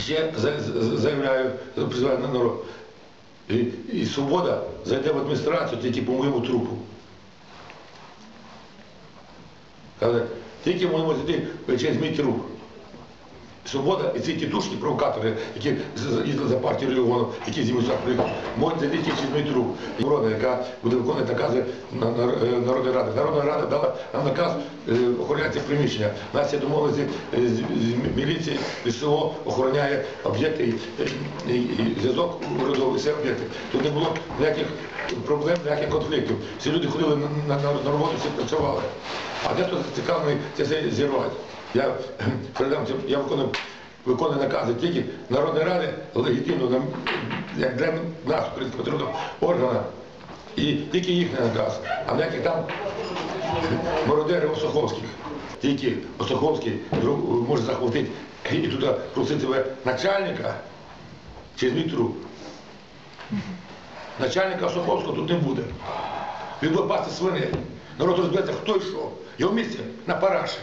Ще за- за- заявляю, призиваю на народ. І, і свобода зайде в адміністрацію тільки по моєму трупу. Каже, тільки можемо зайти через мій труп. Свобода і ці тітушки, провокатори, які з- з- їздили за партію регіону, які зі мною приїхали, можуть зайти тільки через труп. І Врода, яка буде виконувати накази на- на- е, Народної Ради. Народна Рада дала нам наказ е, охороняти приміщення. Нас є е, з, з міліції, СО охороняє об'єкти зв'язок урядовий, все об'єкти. Тут не було ніяких проблем, ніяких конфліктів. Всі люди ходили на, роботу, всі працювали. А дехто зацікавлений це все зірвати. Я передам я виконую, виконую накази тільки Народної Ради легітимно, як для нас, українських патріотів, органа. І тільки їхній наказ, а ніяких там мародерів Осоховських. Тільки Осоховський може захватити і туди просити начальника через мій. Начальника Осоховського тут не буде. Він буде пасти свиней. Народ розбереться, хто що. Його місце на параші.